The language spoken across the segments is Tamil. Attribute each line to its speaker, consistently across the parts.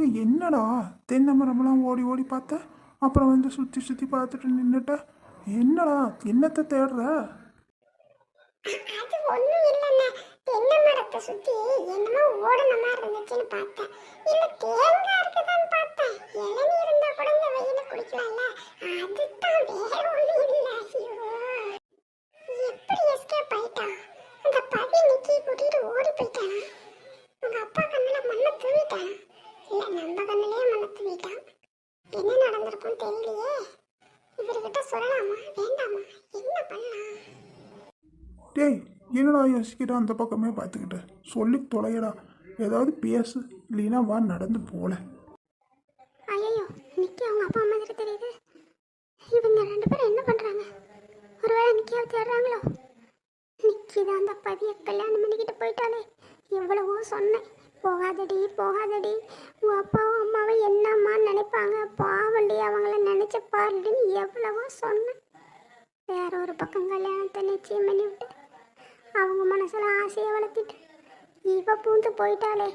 Speaker 1: ஏ என்னடா? தென்னை மரம்லாம் ஓடி ஓடி பார்த்த? அப்புறம் வந்து சுற்றி சுற்றி பார்த்துட்டு நின்றுட்ட என்னடா? என்னத்தை தேடுற?
Speaker 2: அது ஒண்ணும் இல்லைண்ணே. தென்னை மரத்தை சுத்தி என்னமோ ஓடுன மாதிரி இருந்துச்சுன்னு பார்த்தேன். இல்ல தேங்காய் இருக்குதான்னு பார்த்தேன். இளநீ இருந்தா கூட இந்த வெயில குடிக்கலாம்ல. சொல்லலாமா வேண்டாமா? என்ன பண்ணலாம்?
Speaker 1: டேய் என்னடா யோசிக்கிற? அந்த பக்கமே பார்த்துக்கிட்டு. சொல்லி தொலையடா. ஏதாவது பேசு. இல்லைன்னா வா நடந்து போல.
Speaker 2: ஐயோ நிக்கி அவங்க அப்பா மாதிரி தெரியுது? இவங்க ரெண்டு பேரும் என்ன பண்றாங்க? ஒருவேளை நிக்கியாவை தேடுறாங்களோ? நிக்கி தான் அந்த பதிய கல்யாணம் பண்ணிக்கிட்டு போயிட்டாலே எவ்வளவோ சொன்னேன். போகாதடி போகாதடி. உன் அப்பாவும் அம்மாவும் என்னம்மா நினைப்பாங்க. பாவண்டி அவங்கள நினைச்ச பாருன்னு எவ்வளவோ சொன்னேன். வேற ஒரு பக்கம் கல்யாணத்தை நிச்சயம் பண்ணி விட்டு அவங்க மனசில் ஆசையை வளர்த்திட்டு இவ பூந்து போயிட்டாளே.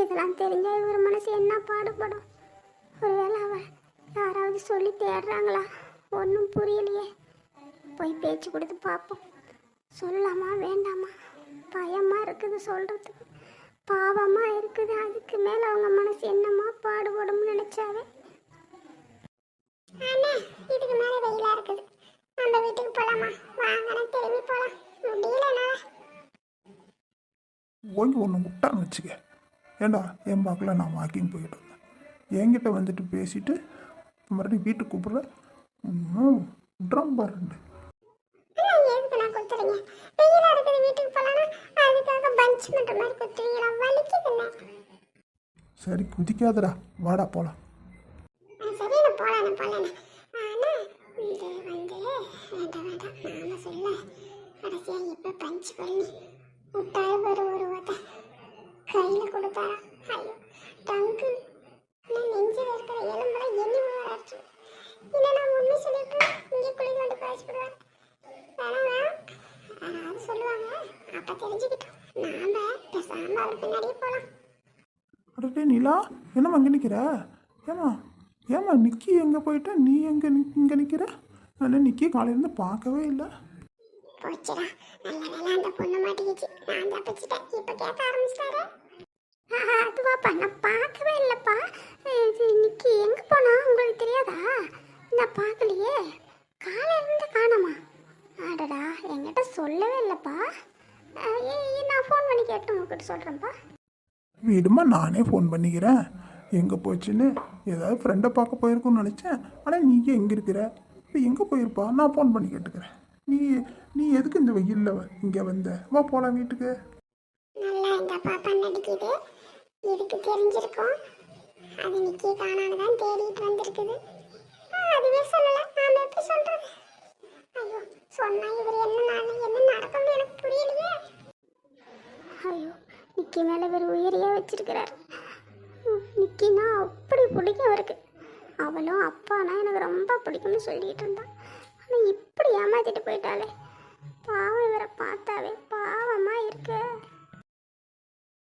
Speaker 2: இதெல்லாம் தெரிஞ்சா இவர் மனசு என்ன பாடுபடும்? ஒருவேளை அவ யாராவது சொல்லி தேடுறாங்களா? ஒன்றும் புரியலையே. போய் பேச்சு கொடுத்து பார்ப்போம். சொல்லலாமா வேண்டாமா? பயமாக இருக்குது சொல்கிறதுக்கு பாவமாக இருக்குது. அதுக்கு மேலே அவங்க மனசு என்னமா பாடுபடும்னு நினச்சாவே அண்ணா இதுக்கு மேல வெயிலா இருக்குது நம்ம
Speaker 1: ஓங்கி ஒன்று விட்டான்னு வச்சுக்க. ஏண்டா என் பார்க்கல நான் வாக்கிங் போயிட்டு வந்தேன். என்கிட்ட வந்துட்டு பேசிட்டு மறுபடியும் வீட்டுக்கு கூப்பிட்ற விட்றான் பாருண்டு சரி குதிக்காதடா. வாடா போகலாம்
Speaker 2: ஆ, சரி நான் போலாண்ணே போலாண்ணே ஆனா இது வந்து வேண்டாம் வேண்டாம் நாம சொல்ல கடைசியா இப்ப பஞ்ச் பண்ணி விட்டாய ஒரு ஒரு ஓட்ட கையில கொடுத்தாரா ஐயோ டங்கு நான் நெஞ்சில் இருக்கிற எலும்பெல்லாம் எண்ணி வராச்சு இல்லை நான் உண்மை சொல்லிட்டு இங்கே குழி கொண்டு பாய்ச்சிடுவேன் வேணாம் யாராவது சொல்லுவாங்க அப்போ தெரிஞ்சுக்கிட்டோம் நாம பேசாமல் அவர் பின்னாடியே போகலாம்
Speaker 1: அடடே நிலா என்னம்மா அங்கே நிற்கிற ஏம்மா ஏம்மா நிக்கி எங்கே போயிட்ட நீ எங்கே நிக் இங்கே நிற்கிற நான் நிக்கி காலையிலேருந்து பார்க்கவே இல்லை
Speaker 2: போச்சுடா நல்ல வேலை அந்த பொண்ணு மாட்டிக்கிச்சு நான் தப்பிச்சிட்டேன் இப்போ கேட்க ஆரம்பிச்சிட்டாரு அதுவாப்பா நான் பார்க்கவே இல்லைப்பா இன்னைக்கு எங்கே போனா உங்களுக்கு தெரியாதா நான் பார்க்கலையே காலையில இருந்து காணாமா ஆடடா என்கிட்ட சொல்லவே இல்லைப்பா நான் ஃபோன் பண்ணி கேட்டு உங்ககிட்ட சொல்கிறேன்ப்பா
Speaker 1: விடுமா நானே ஃபோன் பண்ணிக்கிறேன் எங்கே போச்சுன்னு ஏதாவது ஃப்ரெண்டை பார்க்க போயிருக்குன்னு நினச்சேன் ஆனால் நீ எங்கே இருக்கிற இப்போ எங்கே போயிருப்பா நான் ஃபோன் பண்ணி கேட்டுக்கிறேன் நீ நீ எதுக்கு இந்த வெயிலில் இங்கே வந்த? வா போகலாம் வீட்டுக்கு.
Speaker 2: நல்லா இந்த பாப்பா நடிக்குது இதுக்கு தெரிஞ்சிருக்கும்? அது நிக்கி காணானதான் தேடிட்டு வந்திருக்குது. அதுவே சொல்லல. நாம எப்படி சொல்றது? ஐயோ சொன்னா இவர் என்ன நான் என்ன நடக்கும்னு எனக்கு புரியலையே. ஐயோ நிக்கி மேல இவர் உயிரியே வச்சிருக்கிறார். நிக்கினா அப்படி பிடிக்கும் அவருக்கு. அவளும் அப்பானா எனக்கு ரொம்ப பிடிக்கும்னு சொல்லிட்டு இருந்தான். ஆனால் இப்படி ஏமாத்திட்டு போயிட்டாளே. பாவம் இவரை பார்த்தாவே பாவமாக இருக்கு.